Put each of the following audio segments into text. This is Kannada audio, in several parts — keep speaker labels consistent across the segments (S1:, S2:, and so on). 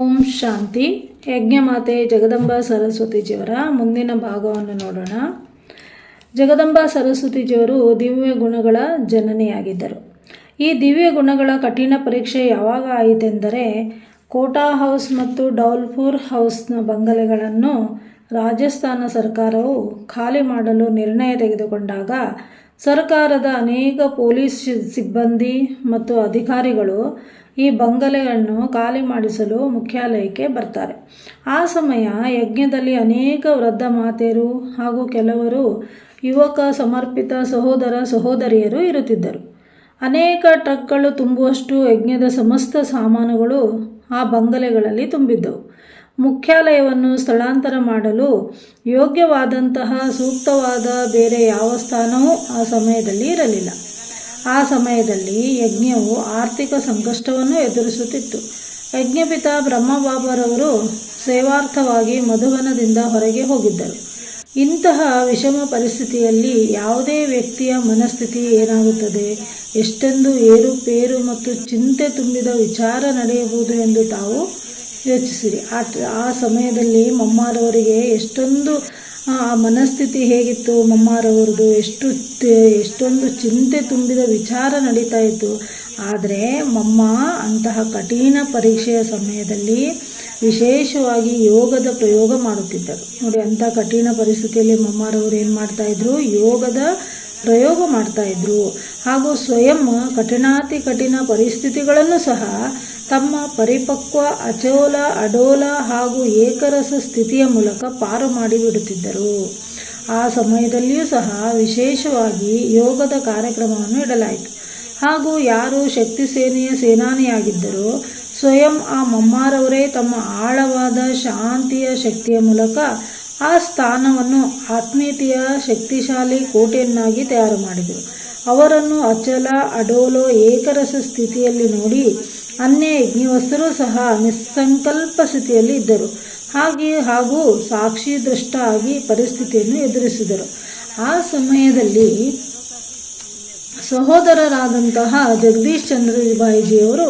S1: ಓಂ ಶಾಂತಿ. ಯಜ್ಞಮಾತೆ ಜಗದಂಬಾ ಸರಸ್ವತಿಜಿಯವರ ಮುಂದಿನ ಭಾಗವನ್ನು ನೋಡೋಣ. ಜಗದಂಬಾ ಸರಸ್ವತಿಜಿಯವರು ದಿವ್ಯ ಗುಣಗಳ ಜನನಿಯಾಗಿದ್ದರು. ಈ ದಿವ್ಯ ಗುಣಗಳ ಕಠಿಣ ಪರೀಕ್ಷೆ ಯಾವಾಗ ಆಯಿತೆಂದರೆ ಕೋಟಾ ಹೌಸ್ ಮತ್ತು ಡೌಲ್ಪುರ್ ಹೌಸ್ನ ಬಂಗಲೆಗಳನ್ನು ರಾಜಸ್ಥಾನ ಸರ್ಕಾರವು ಖಾಲಿ ಮಾಡಲು ನಿರ್ಣಯ ತೆಗೆದುಕೊಂಡಾಗ ಸರ್ಕಾರದ ಅನೇಕ ಪೊಲೀಸ್ ಸಿಬ್ಬಂದಿ ಮತ್ತು ಅಧಿಕಾರಿಗಳು ಈ ಬಂಗಲೆಯನ್ನು ಖಾಲಿ ಮಾಡಿಸಲು ಮುಖ್ಯಾಲಯಕ್ಕೆ ಬರ್ತಾರೆ. ಆ ಸಮಯ ಯಜ್ಞದಲ್ಲಿ ಅನೇಕ ವೃದ್ಧ ಮಾತೆಯರು ಹಾಗೂ ಕೆಲವರು ಯುವಕ ಸಮರ್ಪಿತ ಸಹೋದರ ಸಹೋದರಿಯರು ಇರುತ್ತಿದ್ದರು. ಅನೇಕ ಟ್ರಕ್ಗಳು ತುಂಬುವಷ್ಟು ಯಜ್ಞದ ಸಮಸ್ತ ಸಾಮಾನುಗಳು ಆ ಬಂಗಲೆಗಳಲ್ಲಿ ತುಂಬಿದ್ದವು. ಮುಖ್ಯಾಲಯವನ್ನು ಸ್ಥಳಾಂತರ ಮಾಡಲು ಯೋಗ್ಯವಾದಂತಹ ಸೂಕ್ತವಾದ ಬೇರೆ ಯಾವ ಸ್ಥಾನವೂ ಆ ಸಮಯದಲ್ಲಿ ಇರಲಿಲ್ಲ. ಆ ಸಮಯದಲ್ಲಿ ಯಜ್ಞವು ಆರ್ಥಿಕ ಸಂಕಷ್ಟವನ್ನು ಎದುರಿಸುತ್ತಿತ್ತು. ಯಜ್ಞಪಿತ ಬ್ರಹ್ಮಬಾಬರವರು ಸೇವಾರ್ಥವಾಗಿ ಮಧುವನದಿಂದ ಹೊರಗೆ ಹೋಗಿದ್ದರು. ಇಂತಹ ವಿಷಮ ಪರಿಸ್ಥಿತಿಯಲ್ಲಿ ಯಾವುದೇ ವ್ಯಕ್ತಿಯ ಮನಸ್ಥಿತಿ ಏನಾಗುತ್ತದೆ? ಎಷ್ಟೊಂದು ಏರುಪೇರು ಮತ್ತು ಚಿಂತೆ ತುಂಬಿದ ವಿಚಾರ ನಡೆಯಬಹುದು ಎಂದು ತಾವು ಯೋಚಿಸಿರಿ. ಆ ಆ ಸಮಯದಲ್ಲಿ ಮಮ್ಮಾರವರಿಗೆ ಎಷ್ಟೊಂದು ಆ ಮನಸ್ಥಿತಿ ಹೇಗಿತ್ತು, ಮಮ್ಮಾರವ್ರದ್ದು? ಎಷ್ಟು ಎಷ್ಟೊಂದು ಚಿಂತೆ ತುಂಬಿದ ವಿಚಾರ ನಡೀತಾ ಇತ್ತು. ಆದರೆ ಮಮ್ಮ ಅಂತಹ ಕಠಿಣ ಪರೀಕ್ಷೆಯ ಸಮಯದಲ್ಲಿ ವಿಶೇಷವಾಗಿ ಯೋಗದ ಪ್ರಯೋಗ ಮಾಡುತ್ತಿದ್ದರು. ನೋಡಿ, ಅಂಥ ಕಠಿಣ ಪರಿಸ್ಥಿತಿಯಲ್ಲಿ ಮಮ್ಮಾರವರು ಏನು ಮಾಡ್ತಾಯಿದ್ರು ಯೋಗದ ಪ್ರಯೋಗ ಮಾಡ್ತಾ ಇದ್ರು. ಹಾಗೂ ಸ್ವಯಂ ಕಠಿಣಾತಿ ಕಠಿಣ ಪರಿಸ್ಥಿತಿಗಳನ್ನು ಸಹ ತಮ್ಮ ಪರಿಪಕ್ವ ಅಚೋಲ, ಅಡೋಲ ಹಾಗೂ ಏಕರಸ ಸ್ಥಿತಿಯ ಮೂಲಕ ಪಾರು ಮಾಡಿಬಿಡುತ್ತಿದ್ದರು ಆ ಸಮಯದಲ್ಲಿಯೂ ಸಹ ವಿಶೇಷವಾಗಿ ಯೋಗದ ಕಾರ್ಯಕ್ರಮವನ್ನು ಇಡಲಾಯಿತು. ಹಾಗೂ ಯಾರು ಶಕ್ತಿ ಸೇನೆಯ ಸೇನಾನಿಯಾಗಿದ್ದರೋ ಸ್ವಯಂ ಆ ಮಮ್ಮಾರವರೇ ತಮ್ಮ ಆಳವಾದ ಶಾಂತಿಯ ಶಕ್ತಿಯ ಮೂಲಕ ಆ ಸ್ಥಾನವನ್ನು ಆತ್ಮೀಯತೆಯ ಶಕ್ತಿಶಾಲಿ ಕೋಟೆಯನ್ನಾಗಿ ತಯಾರು ಮಾಡಿದರು. ಅವರನ್ನು ಅಚಲ, ಅಡೋಲೋ, ಏಕರಸ ಸ್ಥಿತಿಯಲ್ಲಿ ನೋಡಿ ಅನ್ಯ ಯಜ್ಞವಸ್ಥರು ಸಹ ನಿಸ್ಸಂಕಲ್ಪ ಸ್ಥಿತಿಯಲ್ಲಿ ಇದ್ದರು. ಹಾಗೆ ಹಾಗೂ ಸಾಕ್ಷಿ ದೃಷ್ಟ ಆಗಿ ಪರಿಸ್ಥಿತಿಯನ್ನು ಎದುರಿಸಿದರು. ಆ ಸಮಯದಲ್ಲಿ ಸಹೋದರರಾದಂತಹ ಜಗದೀಶ್ ಚಂದ್ರ ಬಾಯಿಜಿಯವರು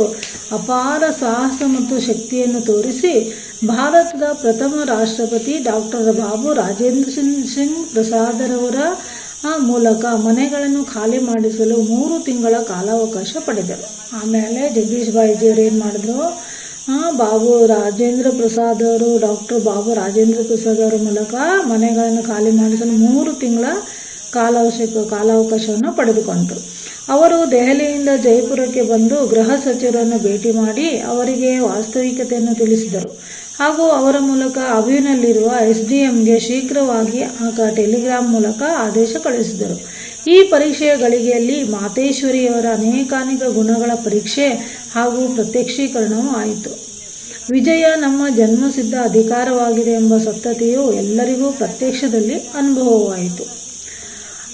S1: ಅಪಾರ ಸಾಹಸ ಮತ್ತು ಶಕ್ತಿಯನ್ನು ತೋರಿಸಿ ಭಾರತದ ಪ್ರಥಮ ರಾಷ್ಟ್ರಪತಿ ಡಾಕ್ಟರ್ ಬಾಬು ರಾಜೇಂದ್ರ ಸಿಂಗ್ ಪ್ರಸಾದರವರ ಮೂಲಕ ಮನೆಗಳನ್ನು ಖಾಲಿ ಮಾಡಿಸಲು ಮೂರು ತಿಂಗಳ ಕಾಲಾವಕಾಶ ಪಡೆದರು. ಆಮೇಲೆ ಜಗದೀಶ್ ಬಾಯಿಜಿಯವರು ಏನು ಮಾಡಿದ್ರು? ಬಾಬು ರಾಜೇಂದ್ರ ಪ್ರಸಾದ್ ಅವರು, ಡಾಕ್ಟರ್ ಬಾಬು ರಾಜೇಂದ್ರ ಪ್ರಸಾದ್ ಅವರ ಮೂಲಕ ಮನೆಗಳನ್ನು ಖಾಲಿ ಮಾಡಿಸಲು ಮೂರು ತಿಂಗಳ ಕಾಲಾವಶ್ಯಕ ಕಾಲಾವಕಾಶವನ್ನು ಪಡೆದುಕೊಂಡರು. ಅವರು ದೆಹಲಿಯಿಂದ ಜೈಪುರಕ್ಕೆ ಬಂದು ಗೃಹ ಸಚಿವರನ್ನು ಭೇಟಿ ಮಾಡಿ ಅವರಿಗೆ ವಾಸ್ತವಿಕತೆಯನ್ನು ತಿಳಿಸಿದರು. ಹಾಗೂ ಅವರ ಮೂಲಕ ಅವಿನಲ್ಲಿರುವ ಎಸ್ ಶೀಘ್ರವಾಗಿ ಆಗ ಟೆಲಿಗ್ರಾಮ್ ಮೂಲಕ ಆದೇಶ ಕಳುಹಿಸಿದರು. ಈ ಪರೀಕ್ಷೆಯ ಗಳಿಗೆಯಲ್ಲಿ ಮಾತೇಶ್ವರಿಯವರ ಅನೇಕಾನೇಕ ಗುಣಗಳ ಪರೀಕ್ಷೆ ಹಾಗೂ ಪ್ರತ್ಯಕ್ಷೀಕರಣವೂ ಆಯಿತು. ವಿಜಯ ನಮ್ಮ ಜನ್ಮಸಿದ್ಧ ಅಧಿಕಾರವಾಗಿದೆ ಎಂಬ ಸತ್ತತೆಯು ಎಲ್ಲರಿಗೂ ಪ್ರತ್ಯಕ್ಷದಲ್ಲಿ ಅನುಭವವಾಯಿತು.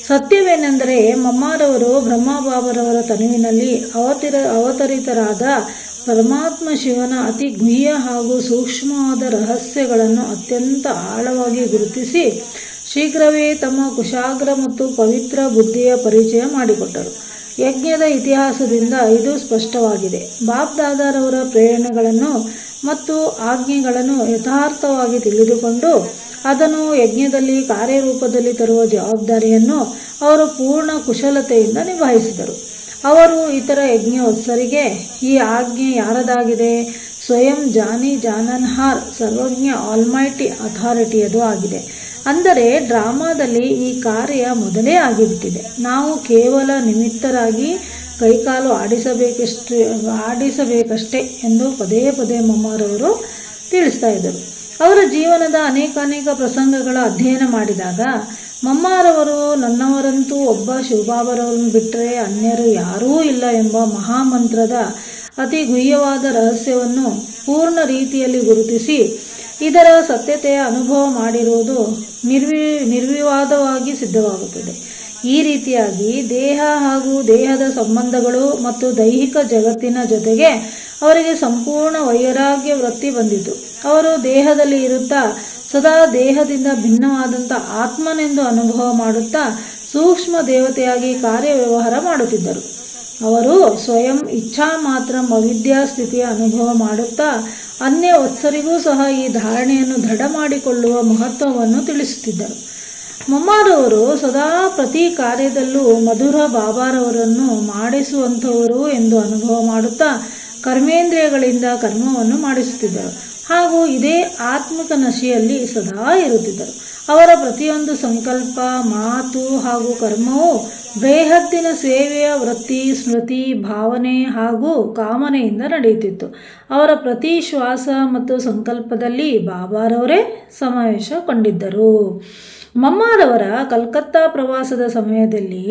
S1: ಸತ್ಯವೇನೆಂದರೆ ಮಮ್ಮಾರವರು ಬ್ರಹ್ಮಬಾಬರವರ ತನುವಿನಲ್ಲಿ ಅವತಿರ ಅವತರಿತರಾದ ಪರಮಾತ್ಮ ಶಿವನ ಅತಿ ಗುಹ್ಯ ಹಾಗೂ ಸೂಕ್ಷ್ಮವಾದ ರಹಸ್ಯಗಳನ್ನು ಅತ್ಯಂತ ಆಳವಾಗಿ ಗುರುತಿಸಿ ಶೀಘ್ರವೇ ತಮ್ಮ ಕುಶಾಗ್ರ ಮತ್ತು ಪವಿತ್ರ ಬುದ್ಧಿಯ ಪರಿಚಯ ಮಾಡಿಕೊಟ್ಟರು. ಯಜ್ಞದ ಇತಿಹಾಸದಿಂದ ಇದು ಸ್ಪಷ್ಟವಾಗಿದೆ. ಬಾಬ್ ದಾದಾರವರ ಪ್ರೇರಣೆಗಳನ್ನು ಮತ್ತು ಆಜ್ಞೆಗಳನ್ನು ಯಥಾರ್ಥವಾಗಿ ತಿಳಿದುಕೊಂಡು ಅದನ್ನು ಯಜ್ಞದಲ್ಲಿ ಕಾರ್ಯರೂಪದಲ್ಲಿ ತರುವ ಜವಾಬ್ದಾರಿಯನ್ನು ಅವರು ಪೂರ್ಣ ಕುಶಲತೆಯಿಂದ ನಿಭಾಯಿಸಿದರು. ಅವರು ಇತರ ಯಜ್ಞೋತ್ಸರಿಗೆ ಈ ಆಜ್ಞೆ ಯಾರದಾಗಿದೆ? ಸ್ವಯಂ ಜಾನಿ ಜಾನನ್ಹಾರ್, ಸರ್ವಜ್ಞ ಆಲ್ಮೈಟಿ ಅಥಾರಿಟಿಯದು ಆಗಿದೆ. ಅಂದರೆ ಡ್ರಾಮಾದಲ್ಲಿ ಈ ಕಾರ್ಯ ಮೊದಲೇ ಆಗಿಬಿಟ್ಟಿದೆ. ನಾವು ಕೇವಲ ನಿಮಿತ್ತರಾಗಿ ಕೈಕಾಲು ಆಡಿಸಬೇಕಷ್ಟು, ಆಡಿಸಬೇಕಷ್ಟೇ ಎಂದು ಪದೇ ಪದೇ ಮಮ್ಮರವರು ತಿಳಿಸ್ತಾ ಇದ್ದರು. ಅವರ ಜೀವನದ ಅನೇಕಾನೇಕ ಪ್ರಸಂಗಗಳ ಅಧ್ಯಯನ ಮಾಡಿದಾಗ ಮಮ್ಮಾರವರು ನನ್ನವರಂತೂ ಒಬ್ಬ ಶಿವಬಾಬರವರನ್ನು ಬಿಟ್ಟರೆ ಅನ್ಯರು ಯಾರೂ ಇಲ್ಲ ಎಂಬ ಮಹಾಮಂತ್ರದ ಅತಿ ಗುಹ್ಯವಾದ ರಹಸ್ಯವನ್ನು ಪೂರ್ಣ ರೀತಿಯಲ್ಲಿ ಗುರುತಿಸಿ ಇದರ ಸತ್ಯತೆಯ ಅನುಭವ ಮಾಡಿರುವುದು ನಿರ್ವಿ, ನಿರ್ವಿವಾದವಾಗಿ ಸಿದ್ಧವಾಗುತ್ತದೆ. ಈ ರೀತಿಯಾಗಿ ದೇಹ ಹಾಗೂ ದೇಹದ ಸಂಬಂಧಗಳು ಮತ್ತು ದೈಹಿಕ ಜಗತ್ತಿನ ಜೊತೆಗೆ ಅವರಿಗೆ ಸಂಪೂರ್ಣ ವೈರಾಗ್ಯ ವೃತ್ತಿ ಬಂದಿತು. ಅವರು ದೇಹದಲ್ಲಿ ಇರುತ್ತಾ ಸದಾ ದೇಹದಿಂದ ಭಿನ್ನವಾದಂಥ ಆತ್ಮನೆಂದು ಅನುಭವ ಮಾಡುತ್ತಾ ಸೂಕ್ಷ್ಮ ದೇವತೆಯಾಗಿ ಕಾರ್ಯವ್ಯವಹಾರ ಮಾಡುತ್ತಿದ್ದರು. ಅವರು ಸ್ವಯಂ ಇಚ್ಛಾ ಮಾತ್ರ ಅವಿದ್ಯಾ ಸ್ಥಿತಿಯ ಅನುಭವ ಮಾಡುತ್ತಾ ಅನ್ಯ ವತ್ಸರಿಗೂ ಸಹ ಈ ಧಾರಣೆಯನ್ನು ದೃಢ ಮಾಡಿಕೊಳ್ಳುವ ಮಹತ್ವವನ್ನು ತಿಳಿಸುತ್ತಿದ್ದರು. ಮೊಮ್ಮಾರವರು ಸದಾ ಪ್ರತಿ ಕಾರ್ಯದಲ್ಲೂ ಮಧುರ ಬಾಬಾರವರನ್ನು ಮಾಡಿಸುವಂಥವರು ಎಂದು ಅನುಭವ ಮಾಡುತ್ತಾ ಕರ್ಮೇಂದ್ರಿಯಗಳಿಂದ ಕರ್ಮವನ್ನು ಮಾಡಿಸುತ್ತಿದ್ದರು. ಹಾಗೂ ಇದೇ ಆತ್ಮಿಕ ನಶೆಯಲ್ಲಿ ಸದಾ ಇರುತ್ತಿದ್ದರು. ಅವರ ಪ್ರತಿಯೊಂದು ಸಂಕಲ್ಪ, ಮಾತು ಹಾಗೂ ಕರ್ಮವು ಬೃಹತ್ತಿನ ಸೇವೆಯ ವೃತ್ತಿ, ಸ್ಮೃತಿ, ಭಾವನೆ ಹಾಗೂ ಕಾಮನೆಯಿಂದ ನಡೆಯುತ್ತಿತ್ತು. ಅವರ ಪ್ರತಿ ಶ್ವಾಸ ಮತ್ತು ಸಂಕಲ್ಪದಲ್ಲಿ ಬಾಬಾರವರೇ ಸಮಾವೇಶಗೊಂಡಿದ್ದರು ಮಮ್ಮಾರವರ ಕಲ್ಕತ್ತಾ ಪ್ರವಾಸದ ಸಮಯದಲ್ಲಿ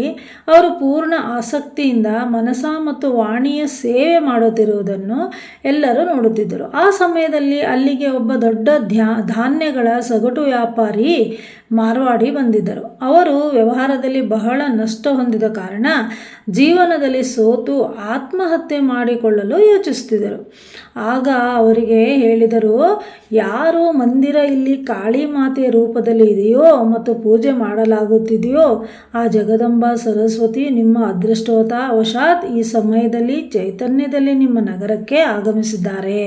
S1: ಅವರು ಪೂರ್ಣ ಆಸಕ್ತಿಯಿಂದ ಮನಸ ಮತ್ತು ವಾಣಿಯ ಸೇವೆ ಮಾಡುತ್ತಿರುವುದನ್ನು ಎಲ್ಲರೂ ನೋಡುತ್ತಿದ್ದರು. ಆ ಸಮಯದಲ್ಲಿ ಅಲ್ಲಿಗೆ ಒಬ್ಬ ದೊಡ್ಡ ಧ್ಯಾ, ಧಾನ್ಯಗಳ ಸಗಟು ವ್ಯಾಪಾರಿ ಮಾರ್ವಾಡಿ ಬಂದಿದ್ದರು. ಅವರು ವ್ಯವಹಾರದಲ್ಲಿ ಬಹಳ ನಷ್ಟ ಹೊಂದಿದ ಕಾರಣ ಜೀವನದಲ್ಲಿ ಸೋತು ಆತ್ಮಹತ್ಯೆ ಮಾಡಿಕೊಳ್ಳಲು ಯೋಚಿಸುತ್ತಿದ್ದರು. ಆಗ ಅವರಿಗೆ ಹೇಳಿದರು, ಯಾರು ಮಂದಿರ ಇಲ್ಲಿ ಕಾಳಿ ಮಾತೆಯ ರೂಪದಲ್ಲಿ ಇದೆಯೋ ಮತ್ತು ಪೂಜೆ ಮಾಡಲಾಗುತ್ತಿದೆಯೋ, ಆ ಜಗದಂಬ ಸರಸ್ವತಿ ನಿಮ್ಮ ಅದೃಷ್ಟವಶಾತ್ ಈ ಸಮಯದಲ್ಲಿ ಚೈತನ್ಯದಲ್ಲಿ ನಿಮ್ಮ ನಗರಕ್ಕೆ ಆಗಮಿಸಿದ್ದಾರೆ.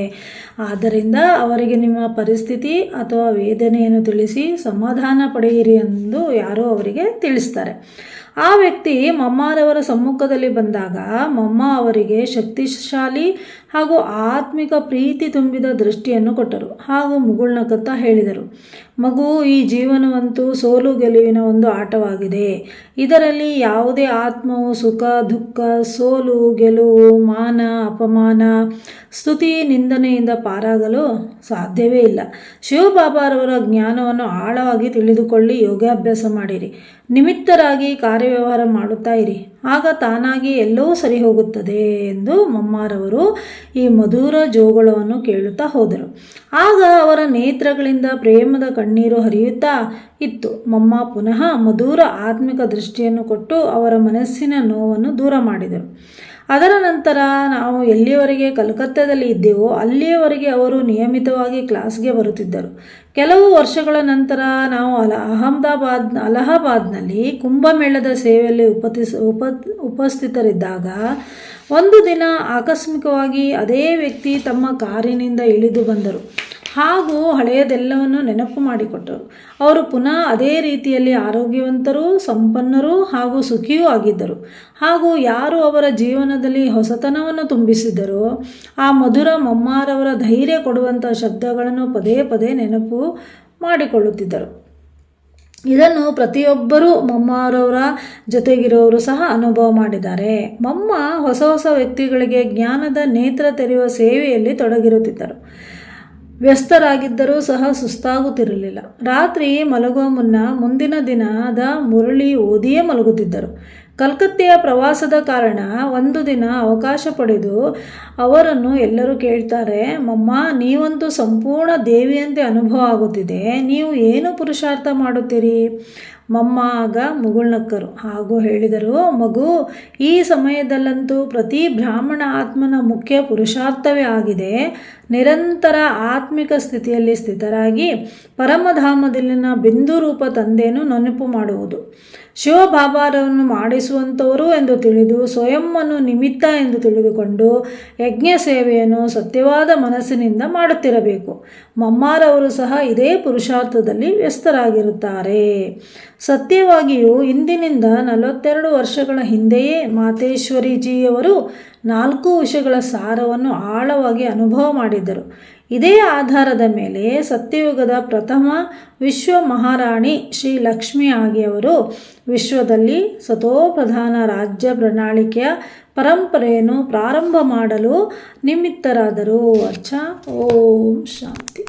S1: ಆದ್ದರಿಂದ ಅವರಿಗೆ ನಿಮ್ಮ ಪರಿಸ್ಥಿತಿ ಅಥವಾ ವೇದನೆಯನ್ನು ತಿಳಿಸಿ ಸಮಾಧಾನ ಪಡೆಯಿರಿ ಎಂದು ಯಾರೋ ಅವರಿಗೆ ತಿಳಿಸ್ತಾರೆ. ಆ ವ್ಯಕ್ತಿ ಮಮ್ಮಾರವರ ಸಮ್ಮುಖದಲ್ಲಿ ಬಂದಾಗ ಮಮ್ಮ ಅವರಿಗೆ ಶಕ್ತಿಶಾಲಿ ಹಾಗೂ ಆತ್ಮಿಕ ಪ್ರೀತಿ ತುಂಬಿದ ದೃಷ್ಟಿಯನ್ನು ಕೊಟ್ಟರು ಹಾಗೂ ಮುಗುಳ್ನಕತ್ತ ಹೇಳಿದರು. ಮಗು ಈ ಜೀವನವಂತೂ ಸೋಲು ಗೆಲುವಿನ ಒಂದು ಆಟವಾಗಿದೆ. ಇದರಲ್ಲಿ ಯಾವುದೇ ಆತ್ಮವು ಸುಖ, ದುಃಖ, ಸೋಲು, ಗೆಲುವು, ಮಾನ, ಅಪಮಾನ, ಸ್ತುತಿ, ನಿಂದನೆಯಿಂದ ಪಾರಾಗಲು ಸಾಧ್ಯವೇ ಇಲ್ಲ. ಶಿವಬಾಬಾರವರ ಜ್ಞಾನವನ್ನು ಆಳವಾಗಿ ತಿಳಿದುಕೊಳ್ಳಿ, ಯೋಗಾಭ್ಯಾಸ ಮಾಡಿರಿ. ನಿಮಿತ್ತರಾಗಿ ಕಾರ್ಯವ್ಯವಹಾರ ಮಾಡುತ್ತಾ ಇರಿ. ಆಗ ತಾನಾಗಿ ಎಲ್ಲವೂ ಸರಿ ಹೋಗುತ್ತದೆ ಎಂದು ಮಮ್ಮಾರವರು ಈ ಮಧುರ ಜೋಗಳವನ್ನು ಕೇಳುತ್ತಾ ಹೋದರು. ಆಗ ಅವರ ನೇತ್ರಗಳಿಂದ ಪ್ರೇಮದ ಕಣ್ಣೀರು ಹರಿಯುತ್ತಾ ಇತ್ತು. ಮಮ್ಮ ಪುನಃ ಮಧುರ ಆತ್ಮಿಕ ದೃಷ್ಟಿಯನ್ನು ಕೊಟ್ಟು ಅವರ ಮನಸ್ಸಿನ ನೋವನ್ನು ದೂರ ಮಾಡಿದರು. ಅದರ ನಂತರ ನಾವು ಎಲ್ಲಿಯವರೆಗೆ ಕಲ್ಕತ್ತಾದಲ್ಲಿ ಇದ್ದೆವೋ ಅಲ್ಲಿಯವರೆಗೆ ಅವರು ನಿಯಮಿತವಾಗಿ ಕ್ಲಾಸ್ಗೆ ಬರುತ್ತಿದ್ದರು. ಕೆಲವು ವರ್ಷಗಳ ನಂತರ ನಾವು ಅಲ ಅಹಮದಾಬಾದ್, ಅಲಹಾಬಾದ್ನಲ್ಲಿ ಕುಂಭಮೇಳದ ಸೇವೆಯಲ್ಲಿ ಉಪತಿಸ್ ಉಪ ಉಪಸ್ಥಿತರಿದ್ದಾಗ ಒಂದು ದಿನ ಆಕಸ್ಮಿಕವಾಗಿ ಅದೇ ವ್ಯಕ್ತಿ ತಮ್ಮ ಕಾರಿನಿಂದ ಇಳಿದು ಬಂದರು. ಹಾಗೂ ಹಳೆಯದೆಲ್ಲವನ್ನು ನೆನಪು ಮಾಡಿಕೊಟ್ಟರು ಅವರು ಪುನಃ ಅದೇ ರೀತಿಯಲ್ಲಿ ಆರೋಗ್ಯವಂತರು, ಸಂಪನ್ನರು ಹಾಗೂ ಸುಖಿಯೂ ಆಗಿದ್ದರು. ಹಾಗೂ ಯಾರು ಅವರ ಜೀವನದಲ್ಲಿ ಹೊಸತನವನ್ನು ತುಂಬಿಸಿದರೋ, ಆ ಮಧುರ ಮಮ್ಮಾರವರ ಧೈರ್ಯ ಕೊಡುವಂಥ ಶಬ್ದಗಳನ್ನು ಪದೇ ಪದೇ ನೆನಪು ಮಾಡಿಕೊಳ್ಳುತ್ತಿದ್ದರು. ಇದನ್ನು ಪ್ರತಿಯೊಬ್ಬರೂ ಮಮ್ಮರವರ ಜೊತೆಗಿರೋರು ಸಹ ಅನುಭವ ಮಾಡಿದ್ದಾರೆ. ಮಮ್ಮ ಹೊಸ ಹೊಸ ವ್ಯಕ್ತಿಗಳಿಗೆ ಜ್ಞಾನದ ನೇತ್ರ ತೆರೆಯುವ ಸೇವೆಯಲ್ಲಿ ತೊಡಗಿರುತ್ತಿದ್ದರು. ವ್ಯಸ್ತರಾಗಿದ್ದರೂ ಸಹ ಸುಸ್ತಾಗುತ್ತಿರಲಿಲ್ಲ. ರಾತ್ರಿ ಮಲಗುವ ಮುನ್ನ ಮುಂದಿನ ದಿನದ ಮುರಳಿ ಓದಿಯೇ ಮಲಗುತ್ತಿದ್ದರು. ಕಲ್ಕತ್ತೆಯ ಪ್ರವಾಸದ ಕಾರಣ ಒಂದು ದಿನ ಅವಕಾಶ ಪಡೆದು ಅವರನ್ನು ಎಲ್ಲರೂ ಕೇಳ್ತಾರೆ, ಮಮ್ಮ, ನೀವಂತೂ ಸಂಪೂರ್ಣ ದೇವಿಯಂತೆ ಅನುಭವ ಆಗುತ್ತಿದೆ. ನೀವು ಏನು ಪುರುಷಾರ್ಥ ಮಾಡುತ್ತೀರಿ? ಮಮ್ಮ ಆಗ ಮುಗುಳ್ನಕ್ಕರು. ಹಾಗೂ ಹೇಳಿದರು, ಮಗು, ಈ ಸಮಯದಲ್ಲಂತೂ ಪ್ರತಿ ಬ್ರಾಹ್ಮಣ ಆತ್ಮನ ಮುಖ್ಯ ಪುರುಷಾರ್ಥವೇ ಆಗಿದೆ. ನಿರಂತರ ಆತ್ಮಿಕ ಸ್ಥಿತಿಯಲ್ಲಿ ಸ್ಥಿತರಾಗಿ ಪರಮಧಾಮದಲ್ಲಿನ ಬಿಂದು ರೂಪ ತಂದೆಯನ್ನು ನೆನಪು ಮಾಡುವುದು. ಶಿವಬಾಬಾರವನ್ನು ಮಾಡಿಸುವಂಥವರು ಎಂದು ತಿಳಿದು, ಸ್ವಯಂವನ್ನು ನಿಮಿತ್ತ ಎಂದು ತಿಳಿದುಕೊಂಡು ಯಜ್ಞ ಸೇವೆಯನ್ನು ಸತ್ಯವಾದ ಮನಸ್ಸಿನಿಂದ ಮಾಡುತ್ತಿರಬೇಕು. ಮಮ್ಮಾರವರು ಸಹ ಇದೇ ಪುರುಷಾರ್ಥದಲ್ಲಿ ವ್ಯಸ್ತರಾಗಿರುತ್ತಾರೆ. ಸತ್ಯವಾಗಿಯೂ ಇಂದಿನಿಂದ ನಲವತ್ತೆರಡು ವರ್ಷಗಳ ಹಿಂದೆಯೇ ಮಾತೇಶ್ವರಿಜಿಯವರು ನಾಲ್ಕು ವಿಷಯಗಳ ಸಾರವನ್ನು ಆಳವಾಗಿ ಅನುಭವ ಮಾಡಿದ್ದರು. ಇದೇ ಆಧಾರದ ಮೇಲೆ ಸತ್ಯಯುಗದ ಪ್ರಥಮ ವಿಶ್ವ ಮಹಾರಾಣಿ ಶ್ರೀ ಲಕ್ಷ್ಮಿ ಆಗಿಯವರು ವಿಶ್ವದಲ್ಲಿ ಸತೋಪ್ರಧಾನ ರಾಜ್ಯ ಪ್ರಣಾಳಿಕೆಯ ಪರಂಪರೆಯನ್ನು ಪ್ರಾರಂಭ ಮಾಡಲು ನಿಮಿತ್ತರಾದರು. ಅಚ್ಚ ಓಂ ಶಾಂತಿ.